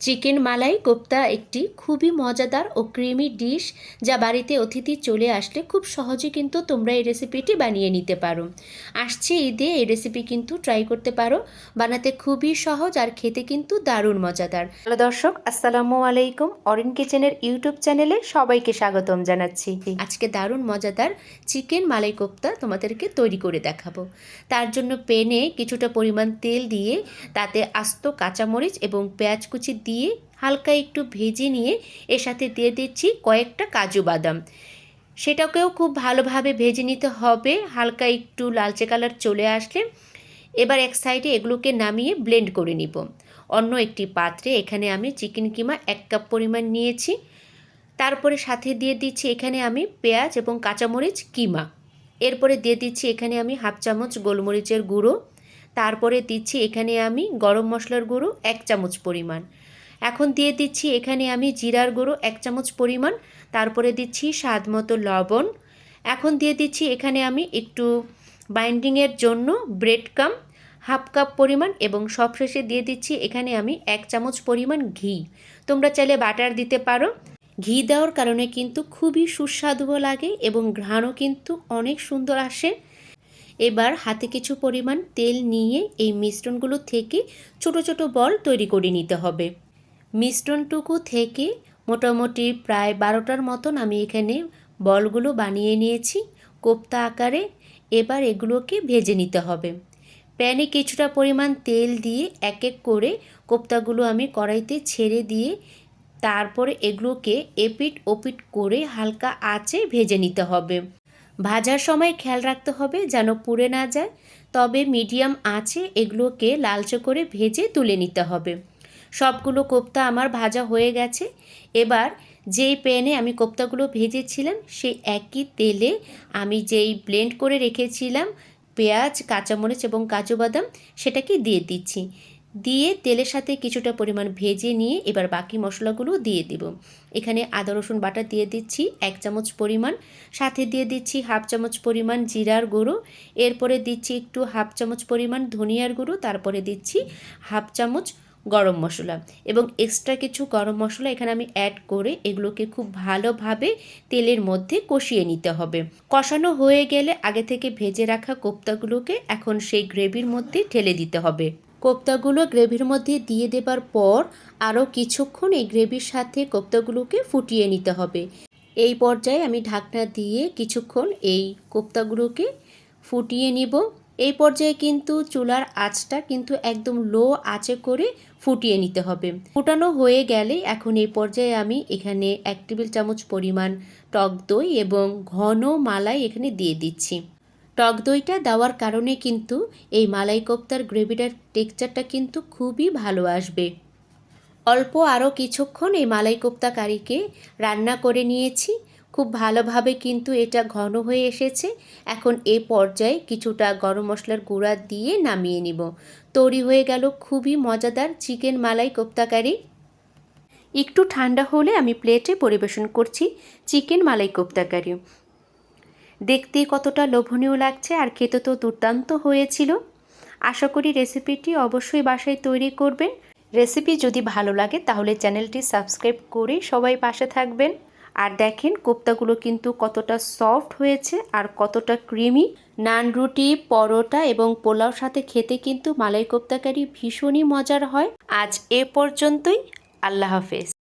Chicken মালাই কোপ্তা একটি খুবই মজাদার ও ক্রিমি ডিশ যা বাড়িতে অতিথি চলে আসলে খুব সহজে কিন্তু তোমরা এই রেসিপিটি বানিয়ে নিতে পারো। আসছে ঈদে এই রেসিপি কিন্তু ট্রাই করতে পারো। বানাতে খুবই সহজ আর খেতে কিন্তু দারুণ মজাদার। হ্যালো দর্শক আসসালামু আলাইকুম। অরিন কিচেনের ইউটিউব চ্যানেলে সবাইকে স্বাগতম জানাচ্ছি। আজকে দারুণ মজাদার চিকেন মালাই কোপ্তা তোমাদেরকে তৈরি করে দেখাবো। তার জন্য পেনে কিছুটা পরিমাণ তেল দিয়ে তাতে আস্ত কাঁচামরিচ এবং পেঁয়াজ কুচি দিয়ে হালকা একটু ভেজে নিয়ে এর সাথে দিয়ে দিচ্ছি কয়েকটা কাজু বাদাম। সেটাকেও খুব ভালোভাবে ভেজে নিতে হবে, হালকা একটু লালচে কালার চলে আসলে। এবার এক সাইডে এগুলোকে নামিয়ে ব্লেন্ড করে নিব। অন্য একটি পাত্রে এখানে আমি চিকেন কিমা এক কাপ পরিমাণ নিয়েছি। তারপরে সাথে দিয়ে দিচ্ছি এখানে আমি পেঁয়াজ এবং কাঁচামরিচ কিমা। এরপরে দিয়ে দিচ্ছি এখানে আমি হাফ চামচ গোলমরিচের গুঁড়ো। তারপরে দিচ্ছি এখানে আমি গরম মশলার গুঁড়ো এক চামচ পরিমাণ। এখন দিয়ে দিচ্ছি এখানে আমি জিরার গুঁড়ো, এক চামচ পরিমাণ। তারপরে দিচ্ছি স্বাদ মতো লবণ। এখন দিয়ে দিচ্ছি এখানে আমি একটু বাইন্ডিংয়ের জন্য ব্রেড কাম, হাফ কাপ পরিমাণ এবং সবশেষে দিয়ে দিচ্ছি এখানে আমি এক চামচ পরিমাণ ঘি। তোমরা চাইলে বাটার দিতে পারো। ঘি দেওয়ার কারণে কিন্তু খুবই সুস্বাদু লাগে এবং ঘ্রাণও কিন্তু অনেক সুন্দর আসে। এবার হাতে কিছু পরিমাণ তেল নিয়ে এই মিশ্রণগুলো থেকে ছোট ছোট বল তৈরি করে নিতে হবে। মিশ্রণটুকু থেকে মোটামুটি প্রায় বারোটার মতন আমি এখানে বলগুলো বানিয়ে নিয়েছি, কোপ্তা আকারে। এবার এগুলোকে ভেজে নিতে হবে। প্যানে কিছুটা পরিমাণ তেল দিয়ে এক এক করে কোপ্তাগুলো আমি কড়াইতে ছেড়ে দিয়ে তারপরে এগুলোকে এপিট ওপিট করে হালকা আঁচে ভেজে নিতে হবে। ভাজার সময় খেয়াল রাখতে হবে যেন পুড়ে না যায়। তবে মিডিয়াম আঁচে এগুলোকে লালচে করে ভেজে তুলে নিতে হবে। সবগুলো কোপ্তা আমার ভাজা হয়ে গেছে। এবার যেই প্যানে আমি কোপ্তাগুলো ভেজেছিলাম, সেই একই তেলে আমি যেই ব্লেন্ড করে রেখেছিলাম, পেঁয়াজ, কাঁচামরিচ এবং কাজু বাদাম, সেটাকে দিয়ে দিচ্ছি। দিয়ে তেলের সাথে কিছুটা পরিমাণ ভেজে নিয়ে এবার বাকি মশলাগুলো দিয়ে দিব। এখানে আদা, রসুন বাটা দিয়ে দিচ্ছি, এক চামচ পরিমাণ। সাথে দিয়ে দিচ্ছি হাফ চামচ পরিমাণ জিরার গুঁড়ো। এরপরে দিচ্ছি একটু হাফ চামচ পরিমাণ ধনিয়ার গুঁড়ো। তারপরে দিচ্ছি হাফ চামচ গরম মশলা এবং এক্সট্রা কিছু গরম মশলা এখানে আমি অ্যাড করে এগুলোকে খুব ভালোভাবে তেলের মধ্যে কষিয়ে নিতে হবে। কষানো হয়ে গেলে আগে থেকে ভেজে রাখা কোপ্তাগুলোকে এখন সেই গ্রেভির মধ্যে ঢেলে দিতে হবে। কোপ্তাগুলো গ্রেভির মধ্যে দিয়ে দেবার পর আরও কিছুক্ষণ এই গ্রেভির সাথে কোপ্তাগুলোকে ফুটিয়ে নিতে হবে। এই পর্যায়ে আমি ঢাকনা দিয়ে কিছুক্ষণ এই কোপ্তাগুলোকে ফুটিয়ে নিব। এই পর্যায়ে কিন্তু চুলার আঁচটা কিন্তু একদম লো আঁচে করে ফুটিয়ে নিতে হবে। ফুটানো হয়ে গেলে এখন এই পর্যায়ে আমি এখানে এক টেবিল চামচ পরিমাণ টক দই এবং ঘন মালাই এখানে দিয়ে দিচ্ছি। টক দইটা দেওয়ার কারণে কিন্তু এই মালাই কোপ্তার গ্রেভিটার টেক্সচারটা কিন্তু খুবই ভালো আসবে। অল্প আরও কিছুক্ষণ এই মালাই কোপ্তা কারিকে রান্না করে নিয়েছি। খুব ভালোভাবে কিন্তু এটা ঘন হয়ে এসেছে। এখন এ পর্যায়ে কিছুটা গরম মশলার গুঁড়া দিয়ে নামিয়ে নিব। তৈরি হয়ে গেল খুবই মজাদার চিকেন মালাই কোপ্তা কারি একটু ঠান্ডা হলে আমি প্লেটে পরিবেশন করছি চিকেন মালাই কোপ্তা কারি দেখতে কতটা লোভনীয় লাগছে আর খেতে তো দুর্দান্ত হয়েছিল। আশা করি রেসিপিটি অবশ্যই বাসায় তৈরি করবেন। রেসিপি যদি ভালো লাগে তাহলে চ্যানেলটি সাবস্ক্রাইব করে সবাই পাশে থাকবেন। আর দেখেন কোপ্তাগুলো কিন্তু কতটা সফট হয়েছে আর কতটা ক্রিমি। নান রুটি, পরোটা এবং পোলাওর সাথে খেতে কিন্তু মালাই কোপ্তা কারি ভীষণই মজার হয়। আজ এ পর্যন্তই। আল্লাহ হাফেজ।